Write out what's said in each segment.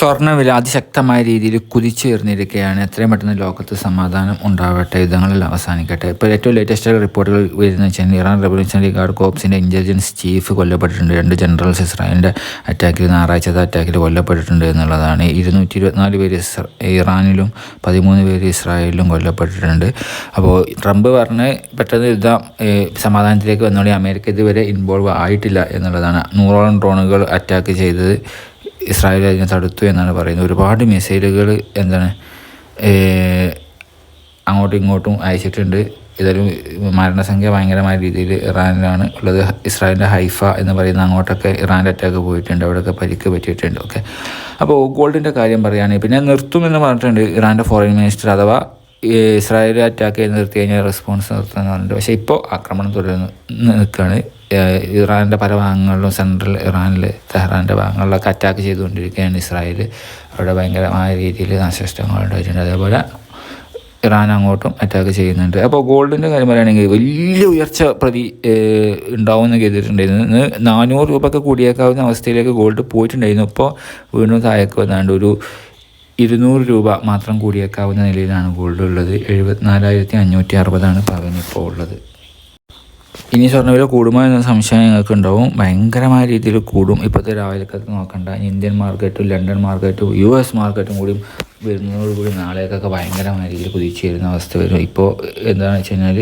സ്വർണവില അതിശക്തമായ രീതിയിൽ കുതിച്ചുയർന്നിരിക്കുകയാണ് എത്രയും പെട്ടെന്ന് ലോകത്ത് സമാധാനം ഉണ്ടാവട്ടെ. യുദ്ധങ്ങളിൽ അവസാനിക്കട്ടെ. ഇപ്പോൾ ഏറ്റവും ലേറ്റസ്റ്റ് റിപ്പോർട്ടുകൾ വരുന്ന വെച്ചാൽ ഇറാൻ റെവല്യൂഷണറി ഗാർഡ് കോപ്സിന്റെ ഇന്റലിജൻസ് ചീഫ് കൊല്ലപ്പെട്ടിട്ടുണ്ട്. രണ്ട് ജനറൽസ് ഇസ്രായേലിന്റെ അറ്റാക്കിൽ ഞായറാഴ്ചത്തെ അറ്റാക്കിൽ കൊല്ലപ്പെട്ടിട്ടുണ്ട് എന്നുള്ളതാണ്. ഇരുന്നൂറ്റി ഇരുപത്തിനാല് പേര് ഇറാനിലും പതിമൂന്ന് പേര് ഇസ്രായേലിലും കൊല്ലപ്പെട്ടിട്ടുണ്ട്. അപ്പോൾ ട്രംപ് പറഞ്ഞ് പെട്ടെന്ന് യുദ്ധം സമാധാനത്തിലേക്ക് വന്നോളി. അമേരിക്ക ഇതുവരെ ഇൻവോൾവ് ആയിട്ടില്ല എന്നുള്ളതാണ്. നൂറോളം ഡ്രോണുകൾ അറ്റാക്ക് ചെയ്തത് ഇസ്രായേൽ അതിനെ തടുത്തു എന്നാണ് പറയുന്നത്. ഒരുപാട് മിസൈലുകൾ എന്താണ് അങ്ങോട്ടും ഇങ്ങോട്ടും അയച്ചിട്ടുണ്ട്. ഇതൊരു മരണസംഖ്യ ഭയങ്കരമായ രീതിയിൽ ഇറാനിലാണ് ഉള്ളത്. ഇസ്രായേലിന്റെ ഹൈഫ എന്ന് പറയുന്ന അങ്ങോട്ടൊക്കെ ഇറാന്റെ അറ്റാക്ക് പോയിട്ടുണ്ട്. അവിടെയൊക്കെ പരിക്ക് പറ്റിയിട്ടുണ്ട്. ഓക്കെ. അപ്പോൾ ഗോൾഡിന്റെ കാര്യം പറയുകയാണെങ്കിൽ പിന്നെ നിർത്തുമെന്ന് പറഞ്ഞിട്ടുണ്ട് ഇറാന്റെ ഫോറിൻ മിനിസ്റ്റർ അഥവാ ഇസ്രായേൽ അറ്റാക്ക് ചെയ്ത് നിർത്തി കഴിഞ്ഞാൽ റെസ്പോൺസ് നിർത്താന്ന് പറഞ്ഞിട്ട് പക്ഷേ ഇപ്പോൾ ആക്രമണം തുടർന്ന് നിൽക്കുകയാണ് ഇറാന്റെ പല ഭാഗങ്ങളിലും സെൻട്രൽ ഇറാനിൽ തെഹ്റാന്റെ ഭാഗങ്ങളിലൊക്കെ അറ്റാക്ക് ചെയ്തുകൊണ്ടിരിക്കുകയാണ് ഇസ്രായേൽ അവിടെ ഭയങ്കരമായ രീതിയിൽ നാശനഷ്ടങ്ങൾ ഉണ്ടായിട്ടുണ്ട്. അതേപോലെ ഇറാൻ അങ്ങോട്ടും അറ്റാക്ക് ചെയ്യുന്നുണ്ട്. അപ്പോൾ ഗോൾഡിന്റെ കാര്യം പറയുകയാണെങ്കിൽ വലിയ ഉയർച്ച പ്രതി ഉണ്ടാവുമെന്ന് കരുതിയിട്ടുണ്ടായിരുന്നു. ഇന്ന് നാനൂറ് രൂപയൊക്കെ കൂടിയേക്കാവുന്ന അവസ്ഥയിലേക്ക് ഗോൾഡ് പോയിട്ടുണ്ടായിരുന്നു. ഇപ്പോൾ വീണ്ടും താഴേക്ക് വന്നാണ്ട് ഒരു ഇരുന്നൂറ് രൂപ മാത്രം കൂടിയേക്കാവുന്ന നിലയിലാണ് ഗോൾഡ് ഉള്ളത്. എഴുപത്തിനാലായിരത്തി അഞ്ഞൂറ്റി അറുപതാണ് പവൻ ഇപ്പോൾ ഉള്ളത്. ഇനി സ്വർണവില കൂടുമോ എന്ന സംശയം നിങ്ങൾക്ക് ഉണ്ടാവും ഭയങ്കരമായ രീതിയിൽ കൂടും. ഇപ്പോഴത്തെ രാവിലത്തെ നോക്കണ്ട. ഇന്ത്യൻ മാർക്കറ്റും ലണ്ടൻ മാർക്കറ്റും യു എസ് മാർക്കറ്റും കൂടി വരുന്നതോടുകൂടി നാളേക്കൊക്കെ ഭയങ്കരമായ രീതിയിൽ കുതിച്ചു വരുന്ന അവസ്ഥ വരും. ഇപ്പോൾ എന്താണെന്ന് വെച്ച് കഴിഞ്ഞാൽ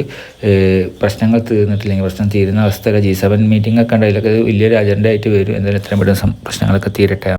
പ്രശ്നങ്ങൾ തീർന്നിട്ടില്ലെങ്കിൽ പ്രശ്നം തീരുന്ന അവസ്ഥയില്ല. ജി സെവൻ മീറ്റിംഗ് ഒക്കെ ഉണ്ടായില്ലൊക്കെ വലിയൊരു അജണ്ട ആയിട്ട് വരും. എന്തായാലും എത്രയും പെട്ടെന്ന് പ്രശ്നങ്ങളൊക്കെ തീരട്ടെ.